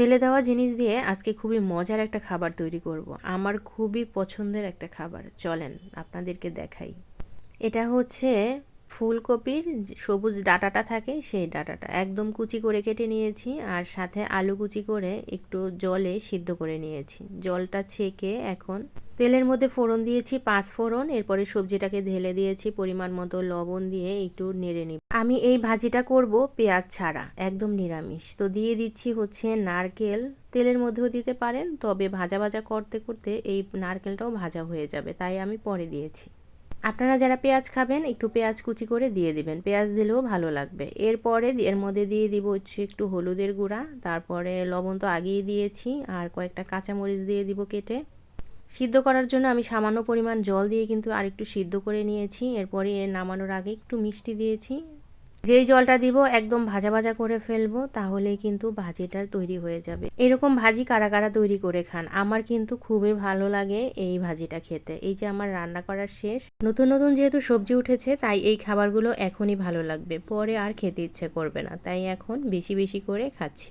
ফেলে দেওয়া জিনিস দিয়ে আজকে খুবই মজার একটা খাবার তৈরি করব। আমার খুবই পছন্দের একটা খাবার। চলেন, আপনাদেরকে দেখাই। এটা হচ্ছে ফুলকপির সবুজ ডাটাটা থাকে, সেই ডাটাটা। একদম কুচি করে কেটে নিয়েছি আর সাথে আলু কুচি করে একটু জলে সিদ্ধ করে নিয়েছি। জলটা ছেঁকে এখন তেলের মধ্যে ফোড়ন দিয়েছি, পাঁচ ফোড়ন। এরপরে সবজিটাকে ঢেলে দিয়েছি, পরিমাণ মতো লবণ দিয়ে একটু নেড়ে নিই আমি এই ভাজিটা করব পেঁয়াজ ছাড়া, একদম নিরামিষ। তো দিয়ে দিচ্ছি হচ্ছে নারকেল। তেলের মধ্যেও দিতে পারেন, তবে ভাজা ভাজা করতে করতে এই নারকেলটাও ভাজা হয়ে যাবে, তাই আমি পরে দিয়েছি। আপনারা যারা পেঁয়াজ খাবেন, একটু পেঁয়াজ কুচি করে দিয়ে দিবেন। পেঁয়াজ দিলেও ভালো লাগবে। এরপরে এর মধ্যে দিয়ে দিব হচ্ছে একটু হলুদের গুঁড়া, তারপরে লবণ তো আগেই দিয়েছি, আর কয়েকটা কাঁচামরিচ দিয়ে দিব কেটে। সিদ্ধ করার জন্য আমি সামান্য পরিমাণ জল দিয়ে কিন্তু আর একটু সিদ্ধ করে নিয়েছি। এরপরে এর নামানোর আগে একটু মিষ্টি দিয়েছি। যেই জলটা দিব একদম ভাজা ভাজা করে ফেলব, তাহলেই কিন্তু ভাজিটা তৈরি হয়ে যাবে। এরকম ভাজি কারা কারা তৈরি করে খান, আমার কিন্তু খুবই ভালো লাগে এই ভাজিটা খেতে। এই যে আমার রান্না করার শেষ। নতুন নতুন যেহেতু সবজি উঠেছে, তাই এই খাবারগুলো এখনই ভালো লাগবে। পরে আর খেতে ইচ্ছে করবে না, তাই এখন বেশি বেশি করে খাচ্ছি।